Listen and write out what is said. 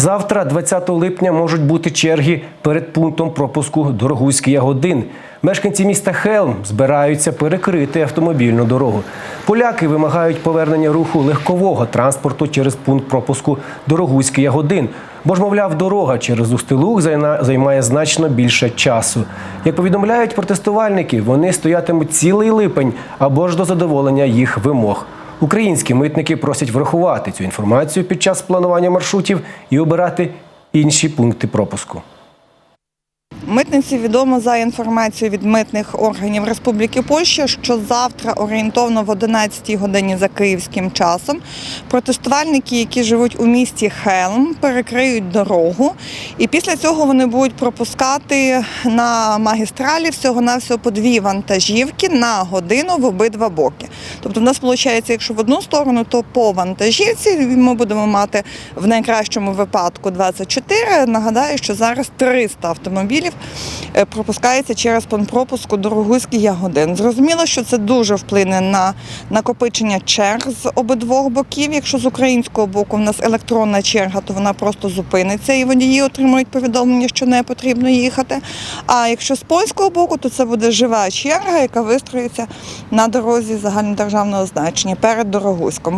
Завтра, 20 липня, можуть бути черги перед пунктом пропуску Дорогуський Ягодин. Мешканці міста Хелм збираються перекрити автомобільну дорогу. Поляки вимагають повернення руху легкового транспорту через пункт пропуску Дорогуський Ягодин. Бо ж, мовляв, дорога через Устилуг займає значно більше часу. Як повідомляють протестувальники, вони стоятимуть цілий липень або ж до задоволення їх вимог. Українські митники просять врахувати цю інформацію під час планування маршрутів і обирати інші пункти пропуску. Митниці відомо за інформацією від митних органів Республіки Польща, що завтра орієнтовно в 11 годині за київським часом протестувальники, які живуть у місті Хелм, перекриють дорогу, і після цього вони будуть пропускати на магістралі всього-навсього по дві вантажівки на годину в обидва боки. Тобто, в нас виходить, якщо в одну сторону, то по вантажівці ми будемо мати в найкращому випадку 24. Нагадаю, що зараз 300 автомобілів пропускається через пункт Дорогуський Ягодин. Зрозуміло, що це дуже вплине на накопичення черг з обидвох боків. Якщо з українського боку в нас електронна черга, то вона просто зупиниться і водії отримують повідомлення, що не потрібно їхати. А якщо з польського боку, то це буде жива черга, яка вистроїться на дорозі загальнодержавного значення перед Дорогуськом.